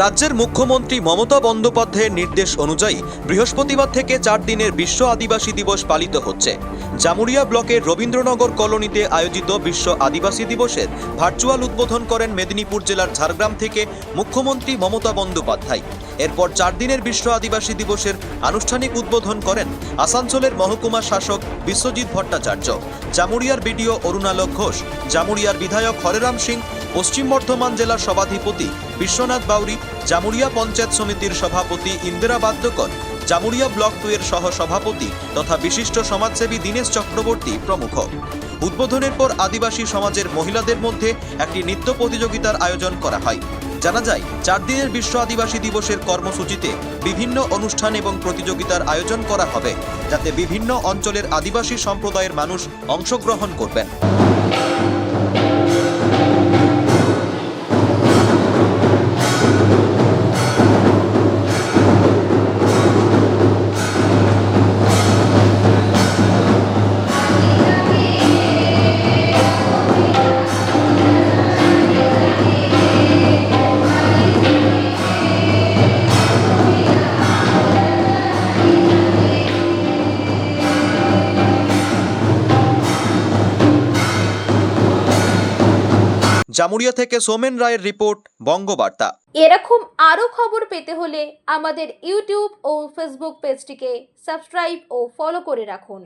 রাজ্যের মুখ্যমন্ত্রী মমতা বন্দ্যোপাধ্যায়ের নির্দেশ অনুযায়ী বৃহস্পতিবার থেকে চার দিনের বিশ্ব আদিবাসী দিবস পালিত হচ্ছে। জামুরিয়া ব্লকের রবীন্দ্রনগর কলোনিতে আয়োজিত বিশ্ব আদিবাসী দিবসের ভার্চুয়াল উদ্বোধন করেন মেদিনীপুর জেলার ঝাড়গ্রাম থেকে মুখ্যমন্ত্রী মমতা বন্দ্যোপাধ্যায়। এরপর চার দিনের বিশ্ব আদিবাসী দিবসের আনুষ্ঠানিক উদ্বোধন করেন আসানসোলের মহকুমা শাসক বিশ্বজিৎ ভট্টাচার্য। জামুরিয়ার বিডিও অরুণালোক ঘোষ, জামুরিয়ার বিধায়ক হরেরাম সিং, পশ্চিম বর্ধমান জেলার সভাধিপতি বিশ্বনাথ বাউরি, জামুরিয়া পঞ্চায়েত সমিতির সভাপতি ইন্দিরা বাদ্যকর, জামুরিয়া ব্লক টু এর সহ সভাপতি তথা বিশিষ্ট সমাজসেবী দীনেশ চক্রবর্তী প্রমুখ। উদ্বোধনের পর আদিবাসী সমাজের মহিলাদের মধ্যে একটি নৃত্য প্রতিযোগিতার আয়োজন করা হয়। জানা যায়, চার দিনের বিশ্ব আদিবাসী দিবসের কর্মসূচিতে বিভিন্ন অনুষ্ঠান এবং প্রতিযোগিতার আয়োজন করা হবে, যাতে বিভিন্ন অঞ্চলের আদিবাসী সম্প্রদায়ের মানুষ অংশগ্রহণ করবেন। জামুরিয়া থেকে সোমেন রায়ের রিপোর্ট, বঙ্গবার্তা। এরকম আরও খবর পেতে হলে আমাদের ইউটিউব ও ফেসবুক পেজটিকে সাবস্ক্রাইব ও ফলো করে রাখুন।